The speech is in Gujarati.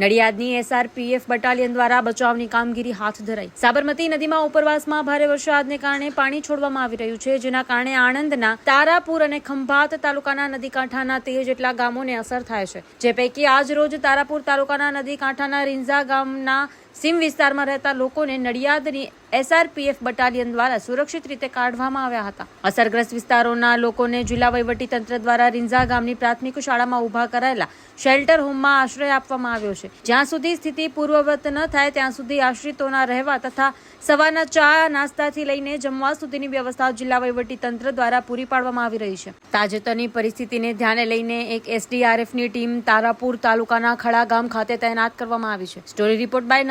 નડિયાદની એસઆરપીએફ બટાલિયન દ્વારા બચાવની કામગીરી હાથ ધરાઈ. સાબરમતી નદીમાં ઉપરવાસમાં ભારે વરસાદને કારણે પાણી છોડવામાં આવી રહ્યું છે, જેના કારણે આણંદના તારાપુર અને ખંભાત તાલુકાના નદી કાંઠાના તેર જેટલા ગામોને અસર થાય છે. જે પૈકી આજ રોજ તારાપુર તાલુકાના નદી કાંઠાના રીંઝા ગામના સીમ વિસ્તારમાં રહેતા લોકોને નડિયાદની એસઆરપીએફ બટાલિયન દ્વારા સુરક્ષિત રીતે કાઢવામાં આવ્યા હતા. અસરગ્રસ્ત વિસ્તારોના લોકોને જિલ્લા તંત્ર દ્વારા રીંઝા ગામની પ્રાથમિક શાળામાં ઊભા કરાયેલા શેલ્ટર હોમમાં આશ્રય આપવામાં આવ્યો છે. જ્યાં સુધી સ્થિતિ પૂર્વવત ન થાય, ત્યાં સુધી આશ્રિતોના રહેવા તથા સવારના ચા નાસ્તાથી લઈને જમવા સુધીની વ્યવસ્થા જિલ્લા તંત્ર દ્વારા પૂરી પાડવામાં આવી રહી છે. તાજેતરની પરિસ્થિતિને ધ્યાને લઈને એક એસડીઆરએફની ટીમ તારાપુર તાલુકાના ખડા ગામ ખાતે તૈનાત કરવામાં આવી છે. Story report by